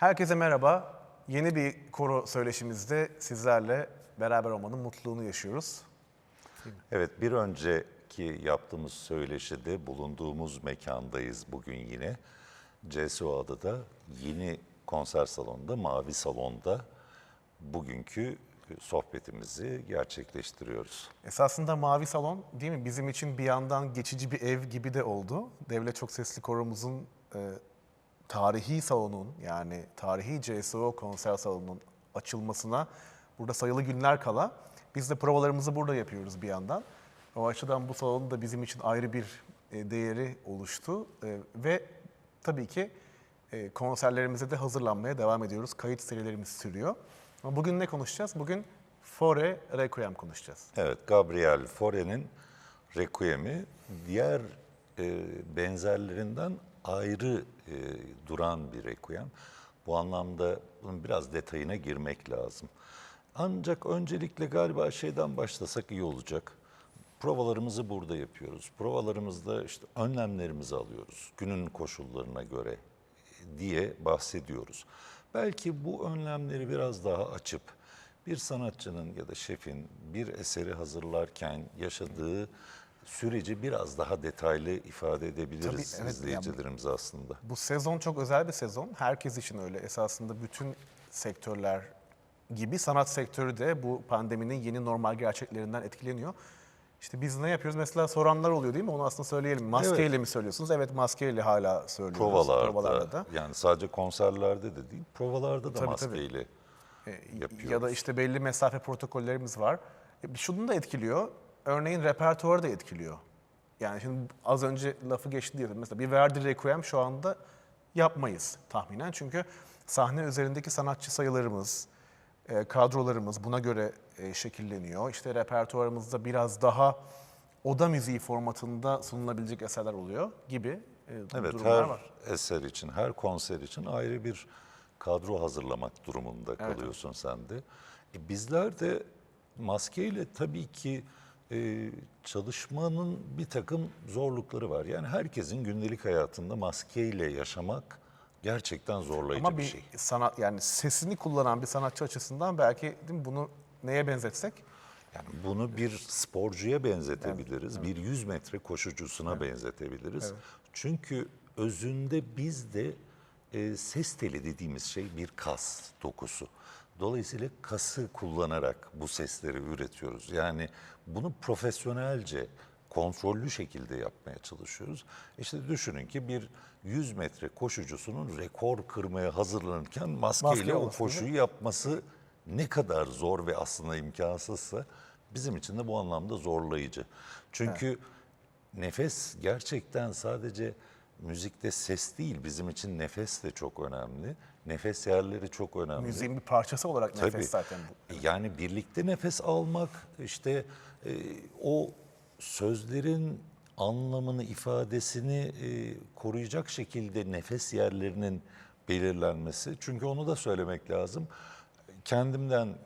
Herkese merhaba. Yeni bir koro söyleşimizde sizlerle beraber olmanın mutluluğunu yaşıyoruz. Evet, bir önceki yaptığımız söyleşide bulunduğumuz mekandayız bugün yine. CSO Adada yeni konser salonunda, Mavi Salon'da bugünkü sohbetimizi gerçekleştiriyoruz. Esasında Mavi Salon değil mi bizim için bir yandan geçici bir ev gibi de oldu. Devlet Çok Sesli Koromuzun e, tarihi salonun yani tarihi CSO konser salonunun açılmasına burada sayılı günler kala biz de provalarımızı burada yapıyoruz bir yandan. O açıdan bu salonun da bizim için ayrı bir e, değeri oluştu E, ve tabii ki e, konserlerimize de hazırlanmaya devam ediyoruz. Kayıt serilerimiz sürüyor. Ama bugün ne konuşacağız? Bugün Fore Requiem konuşacağız. Evet, Gabriel Fauré'nin Requiem'i diğer benzerlerinden ayrı e, duran bir Requiem. Bu anlamda bunun biraz detayına girmek lazım. Ancak öncelikle galiba şeyden başlasak iyi olacak. Provalarımızı burada yapıyoruz. Provalarımızda işte önlemlerimizi alıyoruz günün koşullarına göre diye bahsediyoruz. Belki bu önlemleri biraz daha açıp bir sanatçının ya da şefin bir eseri hazırlarken yaşadığı süreci biraz daha detaylı ifade edebiliriz Tabii, evet, izleyicilerimize aslında. Bu sezon çok özel bir sezon. Herkes için öyle. Esasında bütün sektörler gibi sanat sektörü de bu pandeminin yeni normal gerçeklerinden etkileniyor. İşte biz ne yapıyoruz? Mesela soranlar oluyor değil mi? Onu aslında söyleyelim. Maskeyle Evet. mi söylüyorsunuz? Evet maskeyle hala söylüyoruz. Provalarda, Provalarda da. yani sadece konserlerde de değil, provalarda da Tabii, tabii. maskeyle E, yapıyoruz. Ya da işte belli mesafe protokollerimiz var. E, Şunu da etkiliyor. Örneğin repertuarı da etkiliyor. Yani şimdi az önce lafı geçti diyelim. Mesela bir Verdi Requiem şu anda yapmayız tahminen. Çünkü sahne üzerindeki sanatçı sayılarımız, e, kadrolarımız buna göre e, şekilleniyor. İşte repertuarımızda biraz daha oda müziği formatında sunulabilecek eserler oluyor gibi e, Evet, durumlar her var. eser için, her konser için ayrı bir kadro hazırlamak durumunda kalıyorsun sen de. E, bizler de maskeyle tabii ki e, çalışmanın bir takım zorlukları var. Yani herkesin gündelik hayatında maskeyle yaşamak gerçekten zorlayıcı Ama bir bir şey. sanat yani sesini kullanan bir sanatçı açısından belki değil mi, bunu neye benzetsek? Yani bunu bir sporcuya benzetebiliriz, bir 100 metre koşucusuna benzetebiliriz. Çünkü özünde bizde e, ses teli dediğimiz şey bir kas dokusu. Dolayısıyla kası kullanarak bu sesleri üretiyoruz. Yani bunu profesyonelce, kontrollü şekilde yapmaya çalışıyoruz. İşte düşünün ki bir 100 metre koşucusunun rekor kırmaya hazırlanırken maskeyle Maske o koşuyu yapması ne kadar zor ve aslında imkansızsa bizim için de bu anlamda zorlayıcı. Çünkü nefes gerçekten sadece müzikte ses değil bizim için nefes de çok önemli. Nefes yerleri çok önemli. Müziğin bir parçası olarak nefes Tabii. zaten bu. Yani birlikte nefes almak, işte e, o sözlerin anlamını, ifadesini e, koruyacak şekilde nefes yerlerinin belirlenmesi. Çünkü onu da söylemek lazım. Kendimden e,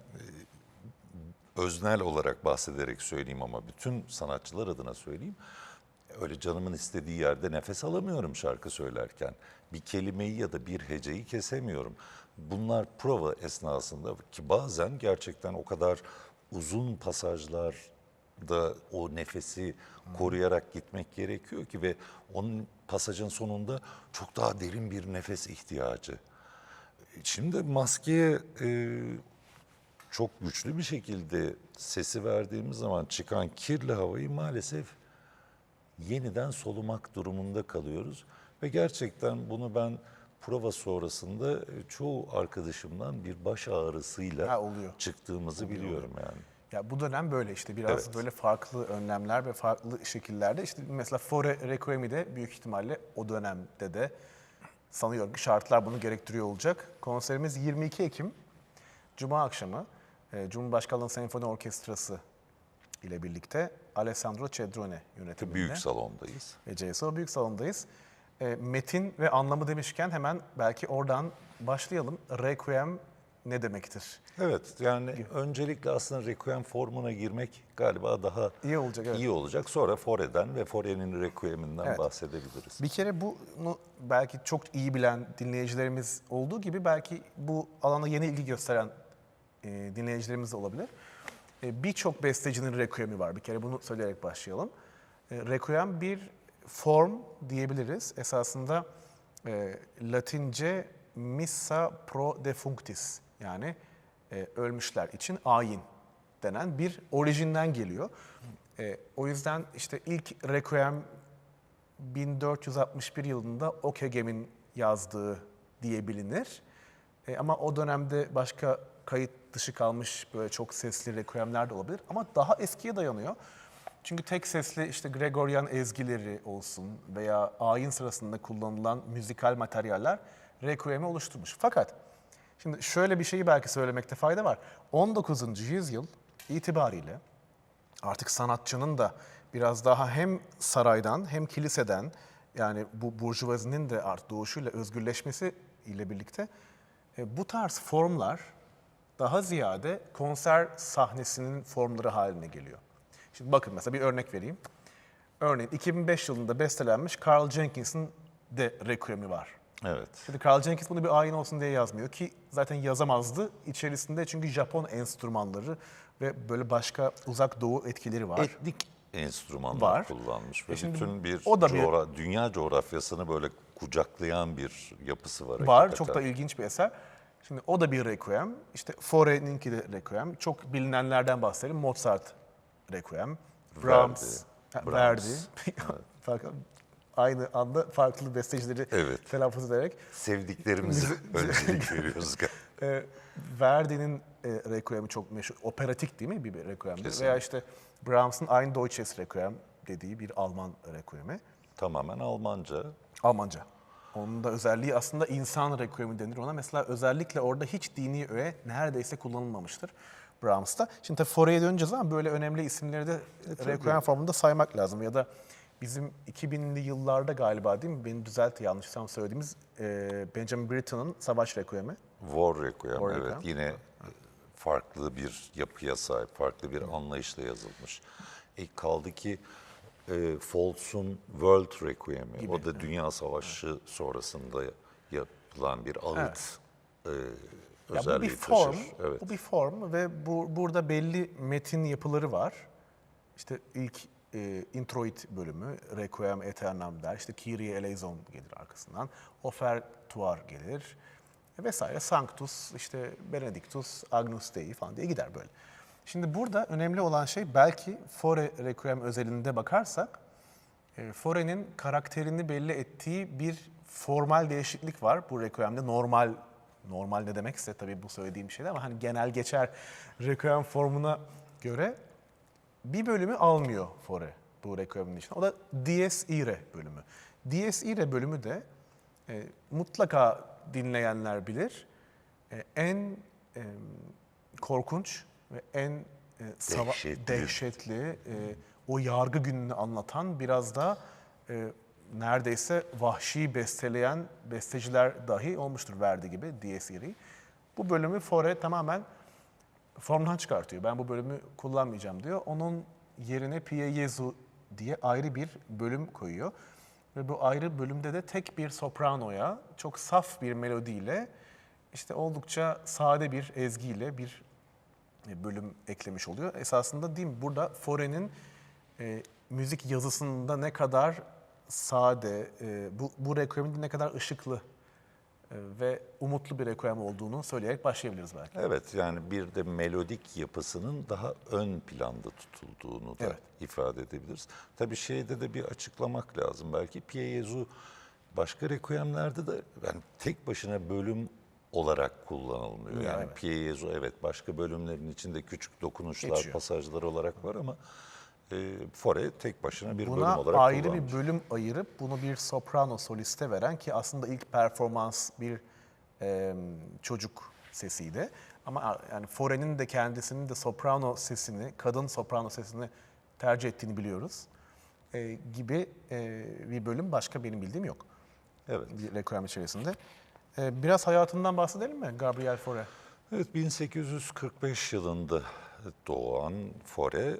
öznel olarak bahsederek söyleyeyim ama bütün sanatçılar adına söyleyeyim. Öyle canımın istediği yerde nefes alamıyorum şarkı söylerken. Bir kelimeyi ya da bir heceyi kesemiyorum. Bunlar prova esnasında ki bazen gerçekten o kadar uzun pasajlar da o nefesi koruyarak gitmek gerekiyor ki ve onun pasajın sonunda çok daha derin bir nefes ihtiyacı. Şimdi maskeye e, çok güçlü bir şekilde sesi verdiğimiz zaman çıkan kirli havayı maalesef yeniden solumak durumunda kalıyoruz. Ve gerçekten bunu ben prova sonrasında e, çoğu arkadaşımdan bir baş ağrısıyla Ha, oluyor. çıktığımızı biliyorum yani. Ya bu dönem böyle işte biraz Evet. böyle farklı önlemler ve farklı şekillerde işte mesela Fore Requiem'i de büyük ihtimalle o dönemde de sanıyorum ki şartlar bunu gerektiriyor olacak. Konserimiz 22 Ekim Cuma akşamı e, Cumhurbaşkanlığı Senfoni Orkestrası ile birlikte Alessandro Cedrone yönetiminde. Büyük salondayız. ve CSO Büyük Salon'dayız. E, metin ve anlamı demişken hemen belki oradan başlayalım. Requiem ne demektir? Evet yani öncelikle aslında requiem formuna girmek galiba daha İyi olacak, evet. iyi olacak. Sonra Fore'den ve Fore'nin requiem'inden Evet. bahsedebiliriz. Bir kere bunu belki çok iyi bilen dinleyicilerimiz olduğu gibi belki bu alana yeni ilgi gösteren e, dinleyicilerimiz de olabilir. E, Birçok bestecinin requiem'i var. Bir kere bunu söyleyerek başlayalım. E, requiem bir form diyebiliriz. Esasında e, Latince missa pro defunctis yani e, ölmüşler için ayin denen bir orijinden geliyor. E, o yüzden işte ilk requiem 1461 yılında Okegem'in yazdığı diye bilinir. E, ama o dönemde başka kayıt dışı kalmış böyle çok sesli requiemler de olabilir. Ama daha eskiye dayanıyor. Çünkü tek sesli işte Gregorian ezgileri olsun veya ayin sırasında kullanılan müzikal materyaller requiem'i oluşturmuş. Fakat şimdi şöyle bir şeyi belki söylemekte fayda var. 19. yüzyıl itibariyle artık sanatçının da biraz daha hem saraydan hem kiliseden yani bu burjuvazinin de art doğuşuyla özgürleşmesi ile birlikte e, bu tarz formlar daha ziyade konser sahnesinin formları haline geliyor. Şimdi bakın mesela bir örnek vereyim. Örneğin 2005 yılında bestelenmiş Carl Jenkins'in de Requiem'i var. Evet. Şimdi Carl Jenkins bunu bir ayin olsun diye yazmıyor ki zaten yazamazdı. İçerisinde çünkü Japon enstrümanları ve böyle başka uzak doğu etkileri var. Etnik enstrümanlar Var. kullanmış E ve şimdi bütün bir, o da bir- coğra- dünya coğrafyasını böyle kucaklayan bir yapısı var. var. hakikaten. Çok da ilginç bir eser. Şimdi o da bir requiem. İşte Fore'ninki de requiem. Çok bilinenlerden bahsedelim. Mozart requiem. Brahms, Verdi. Brahms. Verdi. Aynı anda farklı bestecileri Evet. telaffuz ederek. Sevdiklerimize öncelik veriyoruz. E, Verdi'nin e, requiem'i çok meşhur. Operatik değil mi bir? Kesinlikle. Veya işte Brahms'ın Ein Deutsches Requiem dediği bir Alman requiem'i. Tamamen Almanca. Almanca. Onun da özelliği aslında insan requiem'i denir ona. Mesela özellikle orada hiç dini öğe neredeyse kullanılmamıştır Brahms'ta. Şimdi tabii Fore'ye döneceğiz ama böyle önemli isimleri de requiem formunda saymak lazım. Ya da bizim 2000'li yıllarda galiba değil mi? Beni düzelt yanlışsam söylediğimiz e, Benjamin Britten'ın Savaş Requiem'i. War Requiem, War evet. Requiem. Yine farklı bir yapıya sahip, farklı bir anlayışla yazılmış. E, kaldı ki e, Foltz'un World Requiem'i, o da Dünya Savaşı sonrasında yapılan bir ağıt e, Ya bu bir form, taşır. Evet. bu bir form ve bu, burada belli metin yapıları var. İşte ilk e, introit bölümü, Requiem Aeternam der. İşte Kyrie eleison gelir arkasından. Offertuar gelir vesaire. Sanctus, işte Benedictus, Agnus Dei falan diye gider böyle. Şimdi burada önemli olan şey belki Fore Requiem özelinde bakarsak e, Fore'nin karakterini belli ettiği bir formal değişiklik var bu Requiem'de. Normal, normal ne demekse tabii bu söylediğim şeyde ama hani genel geçer Requiem formuna göre bir bölümü almıyor Fore bu Requiem'in içine. O da Dies Irae bölümü. Dies Irae bölümü de e, mutlaka dinleyenler bilir. E, en e, korkunç ve en e, sava- Dehşetli. dehşetli, e, o yargı gününü anlatan biraz da e, neredeyse vahşi besteleyen besteciler dahi olmuştur Verdi gibi Dies Irae. Bu bölümü Fore tamamen formdan çıkartıyor. Ben bu bölümü kullanmayacağım diyor. Onun yerine Pie Jesu diye ayrı bir bölüm koyuyor. Ve bu ayrı bölümde de tek bir sopranoya çok saf bir melodiyle işte oldukça sade bir ezgiyle bir e, bölüm eklemiş oluyor. Esasında değil mi burada Fore'nin e, müzik yazısında ne kadar sade, e, bu, bu requiem'in ne kadar ışıklı e, ve umutlu bir requiem olduğunu söyleyerek başlayabiliriz belki. Evet yani bir de melodik yapısının daha ön planda tutulduğunu da Evet. ifade edebiliriz. Tabii şeyde de bir açıklamak lazım. Belki Pie Jesu başka requiemlerde de yani tek başına bölüm olarak kullanılmıyor. Ya, Yani evet. Pie Jesu evet başka bölümlerin içinde küçük dokunuşlar, Geçiyor. pasajlar olarak var ama e, Fore tek başına bir bölüm Buna olarak ayrı kullanmış. bir bölüm ayırıp bunu bir soprano soliste veren ki aslında ilk performans bir e, çocuk sesiydi. Ama yani Fore'nin de kendisinin de soprano sesini, kadın soprano sesini tercih ettiğini biliyoruz. E, gibi e, bir bölüm başka benim bildiğim yok. Evet. Requiem içerisinde. E, biraz hayatından bahsedelim mi Gabriel Fore? Evet 1845 yılında doğan Fore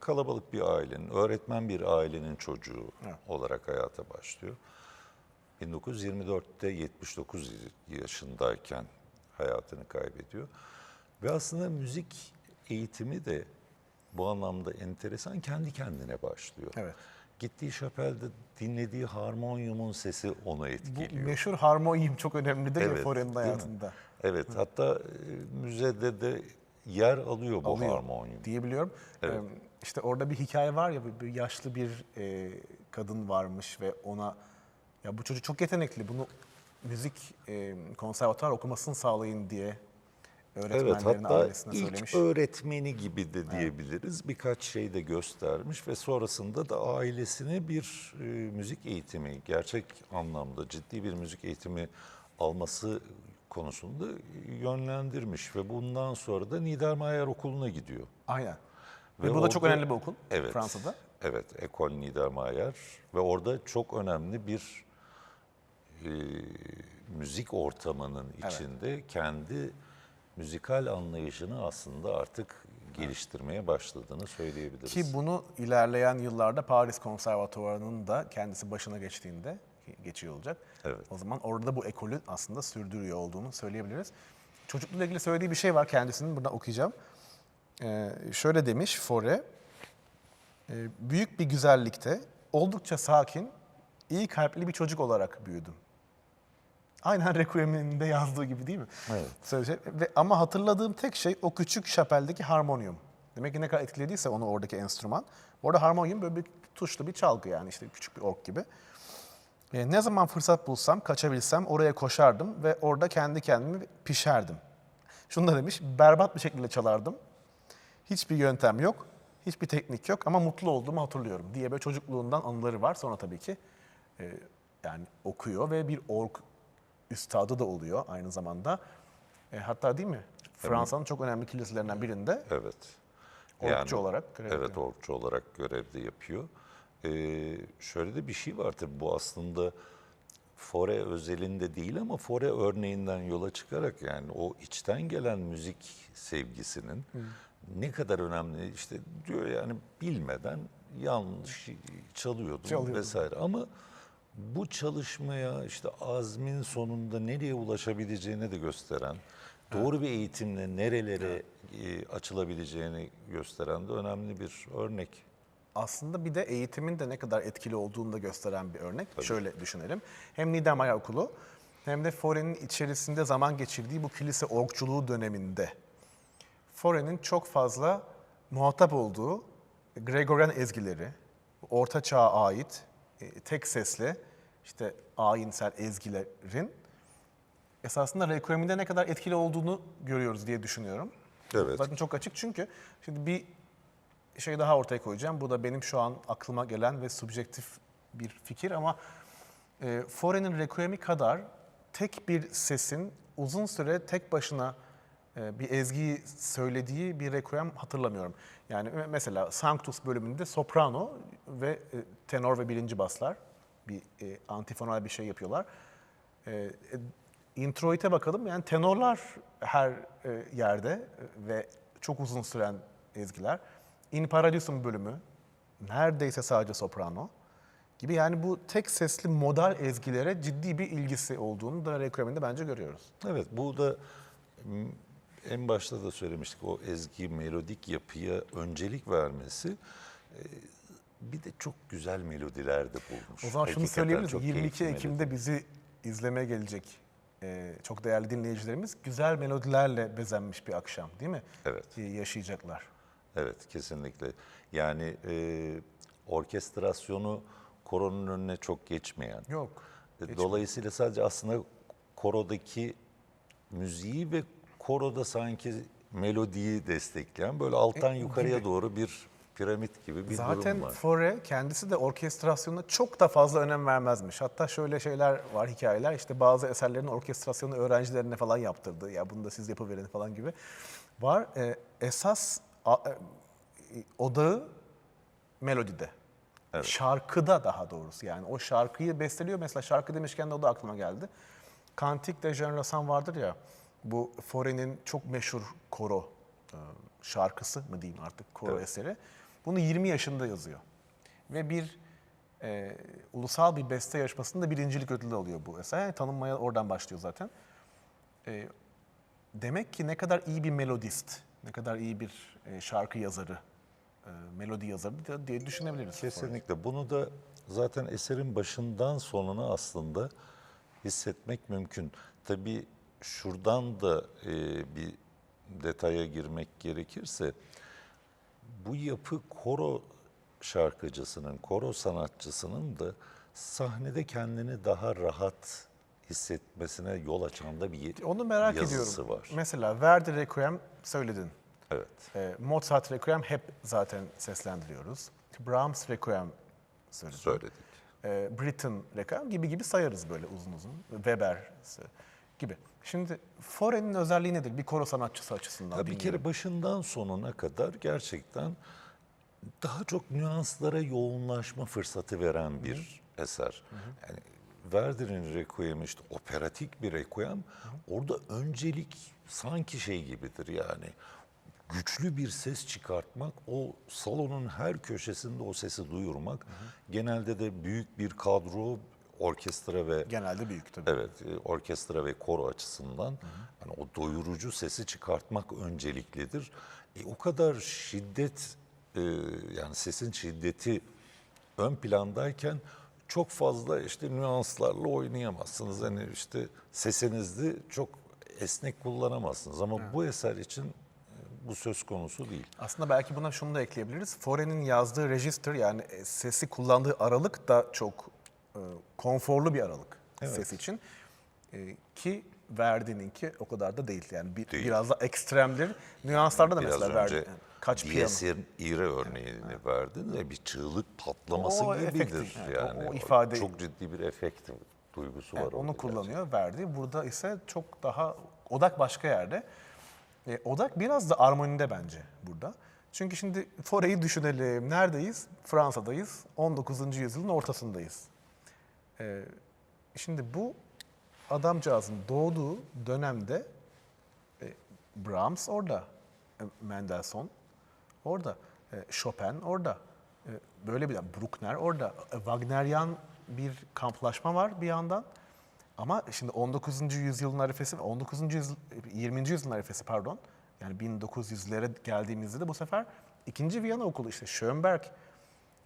kalabalık bir ailenin, öğretmen bir ailenin çocuğu olarak hayata başlıyor. 1924'te 79 yaşındayken hayatını kaybediyor. Ve aslında müzik eğitimi de bu anlamda enteresan kendi kendine başlıyor. Evet. Gittiği şapelde dinlediği harmonyumun sesi onu Bu etkiliyor. meşhur harmonyum çok önemli değil mi Evet, Fore'nin değil mi? hayatında? Evet, hatta e, müzede de yer alıyor bu Alıyor harmonyum. diyebiliyorum. Evet. İşte orada bir hikaye var ya bir, yaşlı bir e, kadın varmış ve ona ya bu çocuk çok yetenekli bunu müzik e, konservatuar okumasını sağlayın diye Evet, öğretmenlerine hatta ailesine ilk söylemiş. öğretmeni gibi de diyebiliriz. Birkaç şey de göstermiş ve sonrasında da ailesine bir e, müzik eğitimi, gerçek anlamda ciddi bir müzik eğitimi alması konusunda yönlendirmiş ve bundan sonra da Niedermayer Okulu'na gidiyor. Aynen. Ve Ve, bu da çok önemli bir okul Evet. Fransa'da. Evet, Ekol Niedermayer ve orada çok önemli bir e, müzik ortamının içinde kendi müzikal anlayışını aslında artık geliştirmeye başladığını söyleyebiliriz. Ki bunu ilerleyen yıllarda Paris Konservatuvarı'nın da kendisi başına geçtiğinde geçiyor olacak. Evet. O zaman orada bu ekolü aslında sürdürüyor olduğunu söyleyebiliriz. Çocukluğuyla ilgili söylediği bir şey var kendisinin. Buradan okuyacağım. Ee, şöyle demiş Fore. "Ee, büyük bir güzellikte oldukça sakin, iyi kalpli bir çocuk olarak büyüdüm. Aynen Requiem'in de yazdığı gibi değil mi? Evet. Söyleyecek. Ve, ama hatırladığım tek şey o küçük şapeldeki harmonyum. Demek ki ne kadar etkilediyse onu oradaki enstrüman. Orada harmonyum böyle bir tuşlu bir çalgı yani işte küçük bir ork gibi. E, ne zaman fırsat bulsam, kaçabilsem oraya koşardım ve orada kendi kendimi pişerdim. Şunu da demiş, berbat bir şekilde çalardım. Hiçbir yöntem yok, hiçbir teknik yok ama mutlu olduğumu hatırlıyorum diye böyle çocukluğundan anıları var. Sonra tabii ki e, yani okuyor ve bir ork üstadı da oluyor aynı zamanda. E, hatta değil mi? Fransa'nın çok önemli kiliselerinden birinde Evet. orkçu olarak görev Evet, orkçu olarak görevde yapıyor. Ee, şöyle de bir şey var tabii bu aslında Fore özelinde değil ama Fore örneğinden yola çıkarak yani o içten gelen müzik sevgisinin ne kadar önemli işte diyor yani bilmeden yanlış çalıyordum Çalıyordum. vesaire ama bu çalışmaya işte azmin sonunda nereye ulaşabileceğini de gösteren, doğru bir eğitimle nerelere e, açılabileceğini gösteren de önemli bir örnek. Aslında bir de eğitimin de ne kadar etkili olduğunu da gösteren bir örnek. Şöyle düşünelim. Hem Niedermayer Okulu hem de Fore'nin içerisinde zaman geçirdiği bu kilise orkçuluğu döneminde Fore'nin çok fazla muhatap olduğu Gregorian ezgileri, Orta Çağ'a ait e, tek sesli işte ayinsel ezgilerin esasında Requiem'inde ne kadar etkili olduğunu görüyoruz diye düşünüyorum. Evet. Zaten çok açık çünkü şimdi bir şey daha ortaya koyacağım. Bu da benim şu an aklıma gelen ve subjektif bir fikir ama e, Fore'nin Requiem'i kadar tek bir sesin uzun süre tek başına e, bir ezgiyi söylediği bir Requiem hatırlamıyorum. Yani me- mesela Sanctus bölümünde soprano ve e, tenor ve birinci baslar bir e, antifonal bir şey yapıyorlar. E, e, introite bakalım yani tenorlar her e, yerde e, ve çok uzun süren ezgiler. In Paradisum bölümü neredeyse sadece soprano gibi yani bu tek sesli modal ezgilere ciddi bir ilgisi olduğunu da Requiem'inde bence görüyoruz. Evet bu da en başta da söylemiştik o ezgi melodik yapıya öncelik vermesi e, bir de çok güzel melodiler de bulmuş. O zaman şunu Hakikaten söyleyebiliriz. çok 22 keyifli Ekim'de bizi izlemeye gelecek e, çok değerli dinleyicilerimiz güzel melodilerle bezenmiş bir akşam değil mi? Evet. Yaşayacaklar. Evet kesinlikle. Yani e, orkestrasyonu koronun önüne çok geçmeyen. Yok. E, Dolayısıyla sadece aslında korodaki müziği ve koroda sanki melodiyi destekleyen böyle alttan yukarıya doğru bir piramit gibi bir durum Zaten var. Fore kendisi de orkestrasyonuna çok da fazla önem vermezmiş. Hatta şöyle şeyler var, hikayeler. İşte bazı eserlerin orkestrasyonu öğrencilerine falan yaptırdı. Ya bunu da siz yapıverin falan gibi. Var. Ee, esas a- e, odağı melodide. Şarkıda daha doğrusu yani. O şarkıyı besteliyor. Mesela şarkı demişken de o da aklıma geldi. Cantique de Jean Rassan vardır ya. bu Fore'nin çok meşhur koro e, şarkısı mı diyeyim artık koro Evet. eseri. Bunu 20 yaşında yazıyor. Ve bir e, ulusal bir beste yarışmasında birincilik ödülü alıyor bu eser. Yani tanınmaya oradan başlıyor zaten. E, demek ki ne kadar iyi bir melodist, ne kadar iyi bir e, şarkı yazarı, e, melodi yazarı diye düşünebiliriz. Kesinlikle. Bunu da zaten eserin başından sonuna aslında hissetmek mümkün. Tabii şuradan da e, bir detaya girmek gerekirse bu yapı koro şarkıcısının, koro sanatçısının da sahnede kendini daha rahat hissetmesine yol açan da bir Onu merak yazısı ediyorum. var. Mesela Verdi Requiem söyledin. Evet. E, Mozart Requiem hep zaten seslendiriyoruz. Brahms Requiem söyledik. Söyledik. E, Britten Requiem gibi gibi sayarız böyle uzun uzun. Weber gibi. Şimdi Fore'nin özelliği nedir bir koro sanatçısı açısından? Ya bir kere başından sonuna kadar gerçekten daha çok nüanslara yoğunlaşma fırsatı veren bir eser. Yani Verdi'nin Requiem'i işte operatik bir Requiem. Orada öncelik sanki şey gibidir yani güçlü bir ses çıkartmak, o salonun her köşesinde o sesi duyurmak. Genelde de büyük bir kadro, orkestra ve Genelde büyük tabii. Evet, e, orkestra ve koro açısından hani o doyurucu sesi çıkartmak önceliklidir. E, o kadar şiddet e, yani sesin şiddeti ön plandayken çok fazla işte nüanslarla oynayamazsınız. Hani işte sesinizi çok esnek kullanamazsınız ama bu eser için e, bu söz konusu değil. Aslında belki buna şunu da ekleyebiliriz. Fore'nin yazdığı register yani e, sesi kullandığı aralık da çok e, konforlu bir aralık ses için. E, ki Verdi'ninki o kadar da değil. Yani bir, Değil. biraz da ekstremdir. Nüanslarda da Biraz mesela Verdi. önce yani kaç. Diyes'in ire örneğini verdin ve bir çığlık patlaması O efektif, gibidir. evet, yani o- o ifade- çok ciddi bir efekt duygusu var orada onu kullanıyor Verdi. Burada ise çok daha odak başka yerde. E, odak biraz da armonide bence burada. Çünkü şimdi Fore'yi düşünelim. Neredeyiz? Fransa'dayız. 19. yüzyılın ortasındayız. E, şimdi bu adamcağızın doğduğu dönemde e, Brahms orada, e, Mendelssohn orada, e, Chopin orada, e, böyle bir Bruckner orada, e, Wagnerian bir kamplaşma var bir yandan. Ama şimdi 19. yüzyılın arifesi, 19. yüzyıl, 20. yüzyılın arifesi pardon, yani 1900'lere geldiğimizde de bu sefer ikinci Viyana okulu işte Schönberg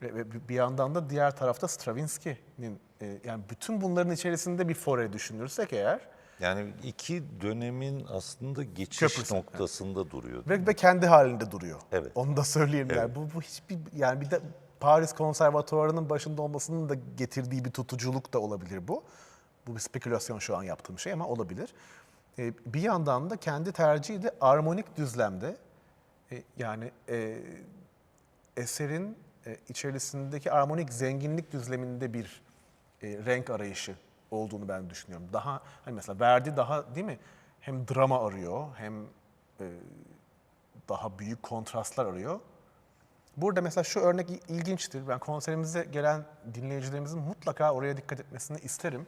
ve, ve bir yandan da diğer tarafta Stravinsky'nin e, yani bütün bunların içerisinde bir fore düşünürsek eğer Yani iki dönemin aslında geçiş Köprüsü, noktasında duruyor. Ve, ve kendi halinde duruyor. Evet. Onu da söyleyeyim yani. Bu, bu hiçbir yani bir de Paris Konservatuvarı'nın başında olmasının da getirdiği bir tutuculuk da olabilir bu. Bu bir spekülasyon şu an yaptığım şey ama olabilir. Ee, bir yandan da kendi tercihi de armonik düzlemde e, yani e, eserin e, içerisindeki armonik zenginlik düzleminde bir e, renk arayışı olduğunu ben düşünüyorum. Daha hani mesela Verdi daha değil mi? Hem drama arıyor hem e, daha büyük kontrastlar arıyor. Burada mesela şu örnek il- ilginçtir. Ben konserimize gelen dinleyicilerimizin mutlaka oraya dikkat etmesini isterim.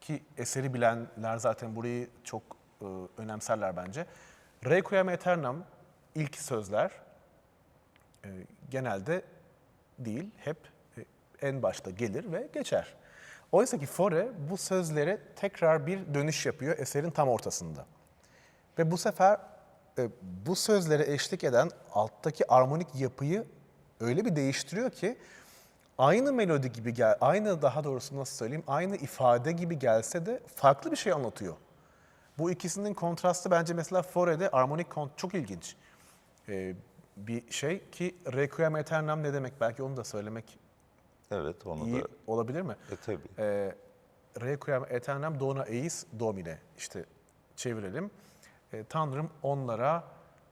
Ki eseri bilenler zaten burayı çok e, önemserler bence. Requiem Aeternam ilk sözler e, genelde değil, hep e, en başta gelir ve geçer. Oysa ki Fore bu sözlere tekrar bir dönüş yapıyor eserin tam ortasında. Ve bu sefer e, bu sözlere eşlik eden alttaki armonik yapıyı öyle bir değiştiriyor ki aynı melodi gibi gel, aynı daha doğrusu nasıl söyleyeyim, aynı ifade gibi gelse de farklı bir şey anlatıyor. Bu ikisinin kontrastı bence mesela Fore'de armonik kont çok ilginç. E, bir şey ki Requiem Aeternam ne demek belki onu da söylemek Evet onu iyi da olabilir mi? e, tabii. E, Requiem Aeternam Dona Eis Domine işte çevirelim. E, Tanrım onlara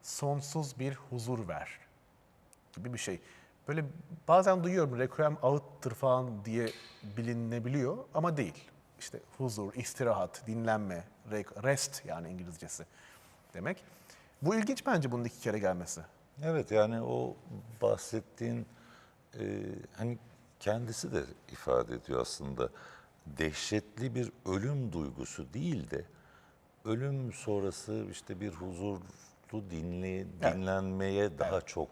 sonsuz bir huzur ver gibi bir şey. Böyle bazen duyuyorum Requiem ağıttır falan diye bilinebiliyor ama değil. İşte huzur, istirahat, dinlenme, re- rest yani İngilizcesi demek. Bu ilginç bence bunun iki kere gelmesi. Evet yani o bahsettiğin e, hani kendisi de ifade ediyor aslında dehşetli bir ölüm duygusu değil de ölüm sonrası işte bir huzurlu dinli, dinlenmeye daha çok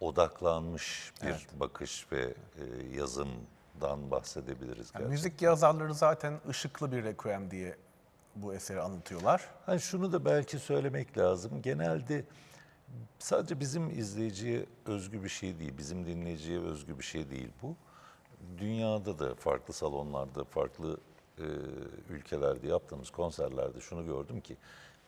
odaklanmış bir bakış ve e, yazımdan bahsedebiliriz Yani müzik yazarları zaten ışıklı bir requiem diye bu eseri anlatıyorlar. Hani şunu da belki söylemek lazım. Genelde sadece bizim izleyiciye özgü bir şey değil, bizim dinleyiciye özgü bir şey değil bu. Dünyada da farklı salonlarda, farklı e, ülkelerde yaptığımız konserlerde şunu gördüm ki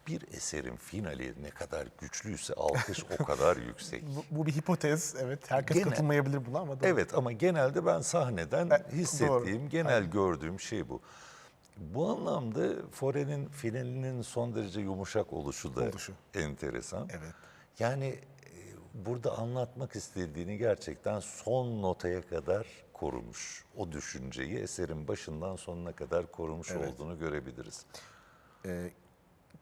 bir eserin finali ne kadar güçlüyse alkış o kadar yüksek. Bu, bu bir hipotez, evet. Herkes Gene- katılmayabilir buna ama doğru. Evet ama genelde ben sahneden E, hissettiğim, doğru. genel gördüğüm şey bu. Bu anlamda Fore'nin finalinin son derece yumuşak oluşu da Oluşu. enteresan. Evet. Yani burada anlatmak istediğini gerçekten son notaya kadar korumuş. O düşünceyi eserin başından sonuna kadar korumuş olduğunu görebiliriz. Ee,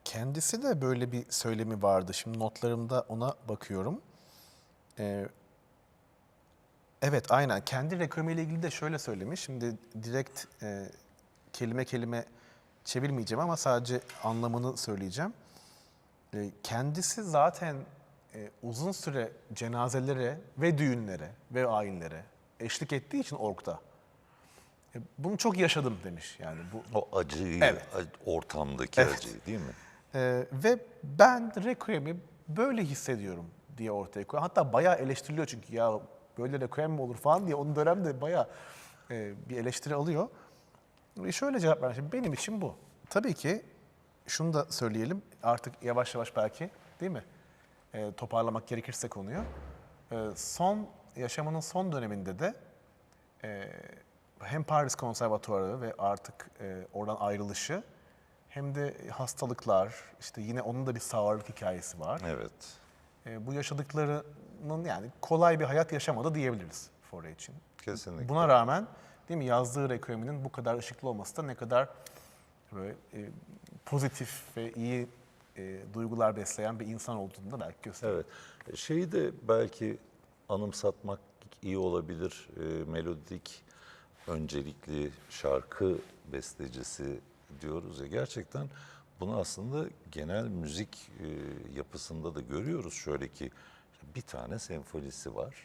kendisi de böyle bir söylemi vardı. Şimdi notlarımda ona bakıyorum. Ee, evet aynen. Kendi reklamiyle ilgili de şöyle söylemiş. Şimdi direkt e, kelime kelime çevirmeyeceğim ama sadece anlamını söyleyeceğim. Ee, kendisi zaten e, uzun süre cenazelere ve düğünlere ve ayinlere eşlik ettiği için orkta. E, bunu çok yaşadım demiş. Yani bu O acıyı, Evet. ortamdaki Evet. acıyı değil mi? Ee, ve ben Requiem'i böyle hissediyorum diye ortaya koyuyor. Hatta bayağı eleştiriliyor çünkü ya böyle Requiem mi olur falan diye onun dönemde bayağı e, bir eleştiri alıyor. Ve şöyle cevap vermiş. Benim için bu. Tabii ki şunu da söyleyelim artık yavaş yavaş belki değil mi? E, toparlamak gerekirse konuyu. E, son yaşamının son döneminde de e, hem Paris Konservatuarı ve artık e, oradan ayrılışı hem de hastalıklar, işte yine onun da bir sağırlık hikayesi var. Evet. E, bu yaşadıklarının yani kolay bir hayat yaşamadı diyebiliriz Fore için. Kesinlikle. Buna rağmen değil mi yazdığı requiem'inin bu kadar ışıklı olması da ne kadar böyle e, pozitif ve iyi e, duygular besleyen bir insan olduğunu da belki gösteriyor. Evet. Şeyi de belki anımsatmak iyi olabilir. E, melodik öncelikli şarkı bestecisi diyoruz ya gerçekten bunu aslında genel müzik e, yapısında da görüyoruz. Şöyle ki bir tane senfonisi var.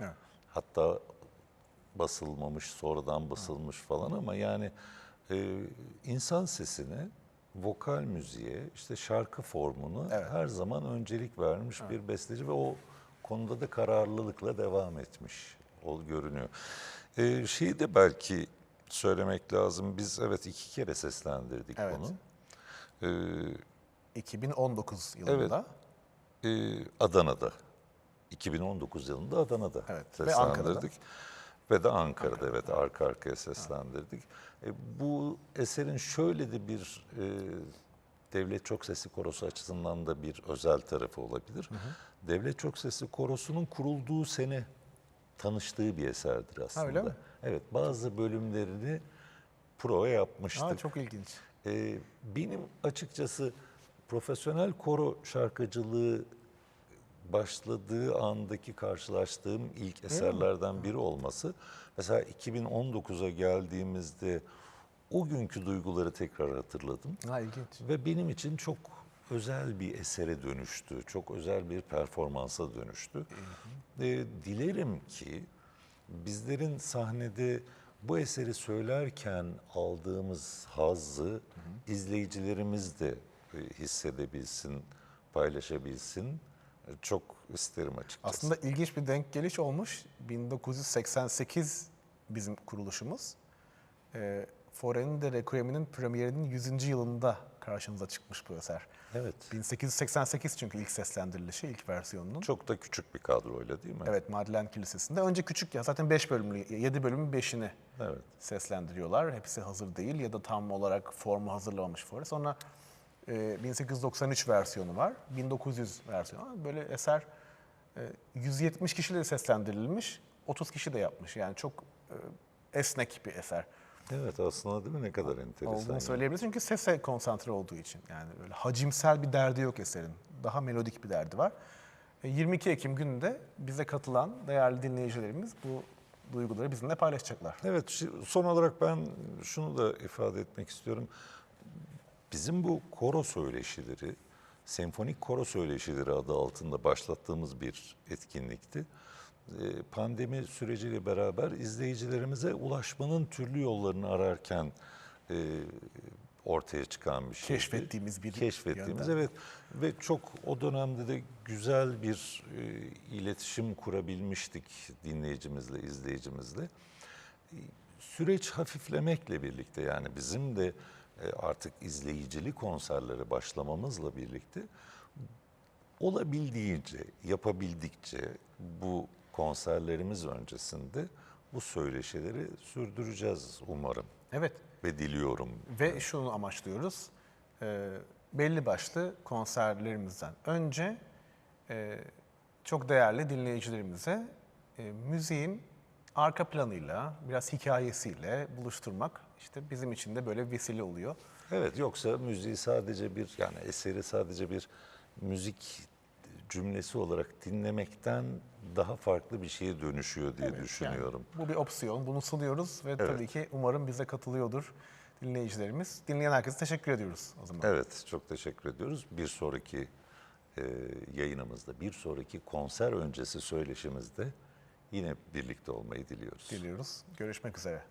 Evet. Hatta basılmamış, sonradan basılmış falan ama yani e, insan sesine, vokal müziğe, işte şarkı formunu her zaman öncelik vermiş bir besteci ve o konuda da kararlılıkla devam etmiş. O görünüyor. E, şeyi de belki söylemek lazım. Biz evet iki kere seslendirdik Evet. bunu. E, 2019 yılında. e, Adana'da. 2019 yılında Adana'da Evet, ve Ankara'da. Ve de Ankara'da evet arka arkaya seslendirdik. E, bu eserin şöyle de bir e, Devlet Çok Sesli Korosu açısından da bir özel tarafı olabilir. Devlet Çok Sesli Korosu'nun kurulduğu sene tanıştığı bir eserdir aslında. öyle mi? Evet bazı bölümlerini prova yapmıştık. Aa, çok ilginç. Ee, benim açıkçası profesyonel koro şarkıcılığı başladığı andaki karşılaştığım ilk eserlerden biri olması. Mesela 2019'a geldiğimizde o günkü duyguları tekrar hatırladım. Ha, ilginç. Ve benim için çok özel bir esere dönüştü. Çok özel bir performansa dönüştü. Ee, dilerim ki bizlerin sahnede bu eseri söylerken aldığımız hazzı izleyicilerimiz de e, hissedebilsin, paylaşabilsin. Çok isterim açıkçası. Aslında ilginç bir denk geliş olmuş. 1988 bizim kuruluşumuz. E, Fore'nin de Requiem'inin premierinin 100. yılında karşımıza çıkmış bu eser. Evet. 1888 çünkü ilk seslendirilişi, ilk versiyonunun. Çok da küçük bir kadroyla değil mi? Evet, Madeleine Kilisesi'nde. Önce küçük ya zaten 5 bölümlü, 7 bölümün 5'ini Evet. seslendiriyorlar. Hepsi hazır değil ya da tam olarak formu hazırlamamış Fore. Sonra e, 1893 versiyonu var, 1900 versiyonu var. Böyle eser e, 170 kişiyle seslendirilmiş, 30 kişi de yapmış. Yani çok e, esnek bir eser Evet aslında değil mi ne kadar enteresan. olduğunu yani. söyleyebiliriz. Çünkü sese konsantre olduğu için. Yani böyle hacimsel bir derdi yok eserin. Daha melodik bir derdi var. E, 22 Ekim gününde bize katılan değerli dinleyicilerimiz bu duyguları bizimle paylaşacaklar. Evet, son olarak ben şunu da ifade etmek istiyorum. Bizim bu koro söyleşileri, senfonik koro söyleşileri adı altında başlattığımız bir etkinlikti. Ee, Pandemi süreciyle beraber izleyicilerimize ulaşmanın türlü yollarını ararken e, ortaya çıkan bir şeydi. Keşfettiğimiz bir Keşfettiğimiz yöntem. evet ve çok o dönemde de güzel bir e, iletişim kurabilmiştik dinleyicimizle, izleyicimizle. Süreç hafiflemekle birlikte yani bizim de artık izleyicili konserlere başlamamızla birlikte olabildiğince, yapabildikçe bu konserlerimiz öncesinde bu söyleşileri sürdüreceğiz umarım Evet ve diliyorum. ve şunu amaçlıyoruz. Ee, belli başlı konserlerimizden önce e, çok değerli dinleyicilerimize e, müziğin arka planıyla, biraz hikayesiyle buluşturmak işte bizim için de böyle vesile oluyor. Evet yoksa müziği sadece bir yani eseri sadece bir müzik cümlesi olarak dinlemekten daha farklı bir şeye dönüşüyor diye düşünüyorum. Yani bu bir opsiyon, bunu sunuyoruz ve tabii ki umarım bize katılıyordur dinleyicilerimiz. Dinleyen herkese teşekkür ediyoruz o zaman. Evet çok teşekkür ediyoruz. Bir sonraki e, yayınımızda, bir sonraki konser öncesi söyleşimizde yine birlikte olmayı diliyoruz. Diliyoruz. Görüşmek üzere.